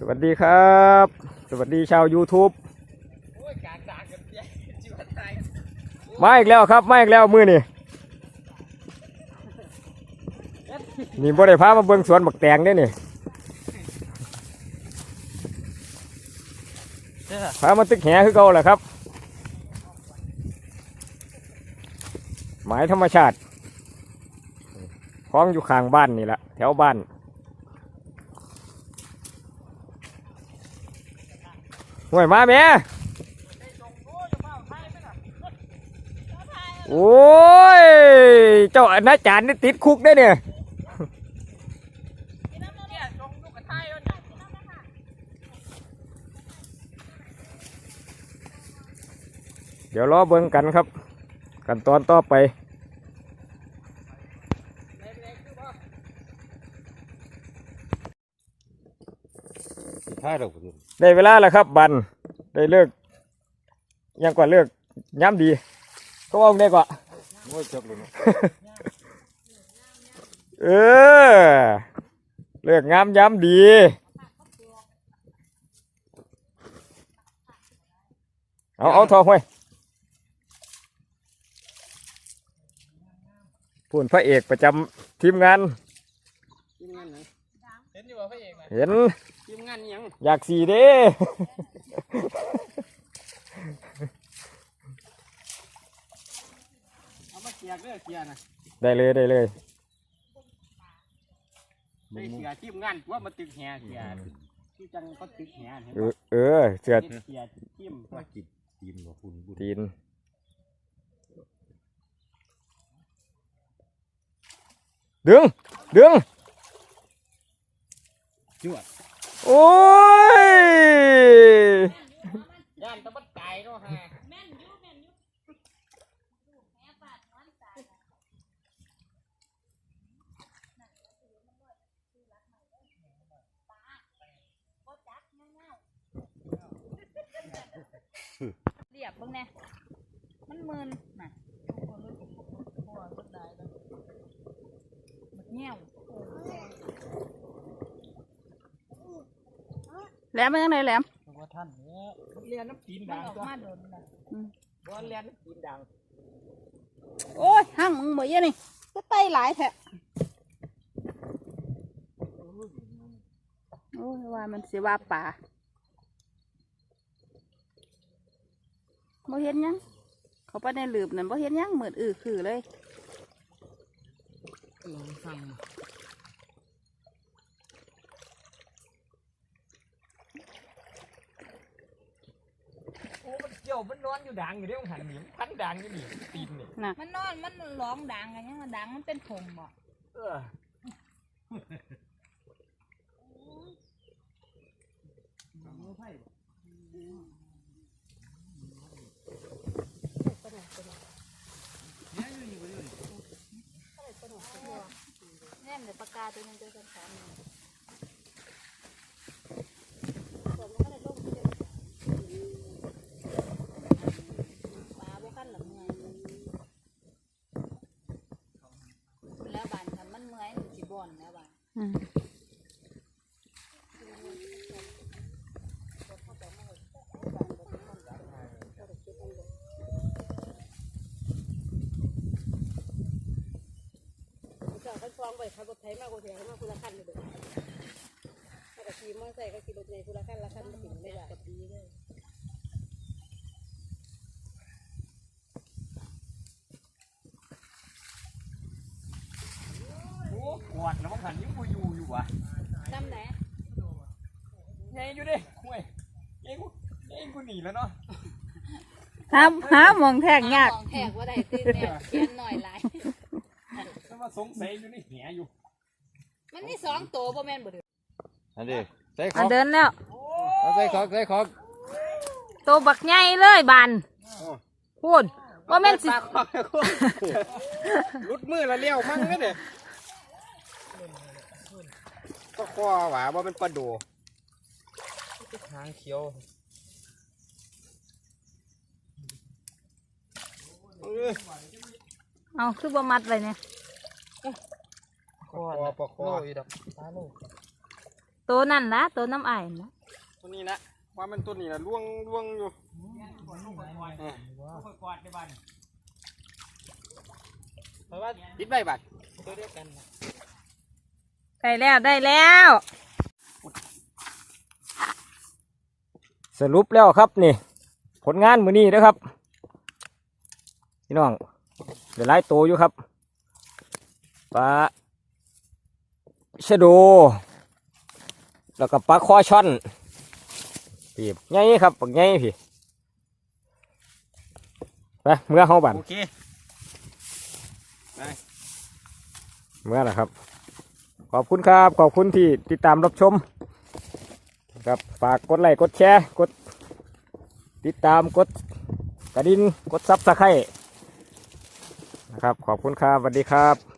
สวัสดีครับ สวัสดีชาว YouTube ยาาไมาอีกแล้วครับ มาอีกแล้วมือนี่นี่บ่ได้พามาเบิ่งสวนบักแตงเด้นี่พามาตึกแหคือเก่าแหละครับ หมายธรรมชาติคล้องอยู่ข้างบ้านนี่แหละแถวบ้าน ห่วยมาแม่โอ้ย เจ้าอนาจารย์นี่ติดคุกได้เนี่ยเนี่ยเดี๋ยวรอเบิ่งกันครับ กันตอนต่อไป ท้ายเราคุณได้เวลาแล้วครับ บันได้เลิกยังกว่าเลิกย้ำดี ก็ว่าได้กว่าโอ้ยจบเลยนะเออเลิกงามย้ำดีเอาเอาทองห้วยพูนพระเอกประจำทีมงานทีมงานไหน เห็นอยู่ว่าพระเอกไหมเห็นทีมงานยังอยากสีเด้เอามาเกียร์เด้อเกียร์นะได้เลยได้เลยได้เกียร์ทีมงานว่ามาตึกแห่เกียร์ที่จังก็ตึกแห่เห็นเอปะอเออเสือเกียร์ทีมว่ากินทีมกับคุณบุญตีนดึงดึง จวดโอ้ยย่านตะบัดไก่เนาะฮะเรียบเบิ่งแน่มันมึนน่ะเงี้ยว แหลมเป็นยังไงแหลมว่าท่านเนี่ยเรียนน้ำตีนมันดังออกตัวมาโดนน่ะบอลเรียนน้ำตีนดัง โอ้ยห้างมึงบ่เยอะนี่ก็ไตหลายแท้โอ้ยว่ามันสิว่าป่าบ่เห็นหยัง เขาไปในหลืบนั่นบ่เห็นหยังเหมือนอือคือเลยลองฟัง โอ้ มันเกี่ยวมันนอนอยู่ดังอยู่เด้มันหันหนีมันพันดังอยู่นี่ตีนนี่มันนอนมันร้องดังกันยังดังมันเป็นผมบ่เออแน่นเลยปากกาตัวนึงจะสำคัญปลาบ่คันหลับเมื่อยแล้วบานคันมันเมื่ อยมันสิบ่อนแล้วบานเจ้าขันฟองไปเขับรถไถมากกว่าเสียมากคุณละคันเลยเด้อถ้ากับขี่มอเตอร์ไซค์ก็ขี่รถใหญ่คุณละคันละคันมาถึงไม่ได้กับปีเลย โอ้กวดแล้วมัน หันยังกูอยู่อยู่วะจำไหนไงอยู่ดิห่วยเองกูเองกูหนีแล้วเนาะหาหาหมองแทกยากแทกว่าได้ตีแม่เขียนหน่อยหลาย แล้วมาสงสัยอยู่ในแหอยู่มันมีสองตัวบ่แม่นบ่เด้ออันนี้ใส่ขอะองเดินแล้ว เอาใส่ของใส่ของตัวบักใหญ่เลยบานพูดว่าแม่นสิ รุดมือแล้วเลี้ยวมั่งนี่เด้ ก็คอหว่าว่าเป็นปลาโดหางเขียวเอ้ยเอาคือบ่มัดไว้เนี่ยคอปลาคออีดอกปลาโลตัวนั่นละตัวน้ำไอ้นะตัวนี้นะว่ามันตัวนี้นะล่วงล่วงอยู่ค่อยกอดในบ้านเพราะว่าติดใบบัตรตัวเดียวกันนะ ได้แล้วได้แล้ว สรุปแล้วครับนี่ ผลงานมือนี้นะครับ พี่น้องเดี๋ยวไล่โตวอยู่ครับปลาชะโด แล้วก็ปลาคอช่อนพี่ใหญ่ครับปักใหญ่พี่ไปเมื่อเขาบันโอเคเมื่อนะครับ ขอบคุณครับ ขอบคุณที่ติดตามรับชม ครับฝากกดไลค์กดแชร์กด ติดตามกดกระดิ่งกดซับสไครต์นะครับ ขอบคุณครับสวัสดีครับ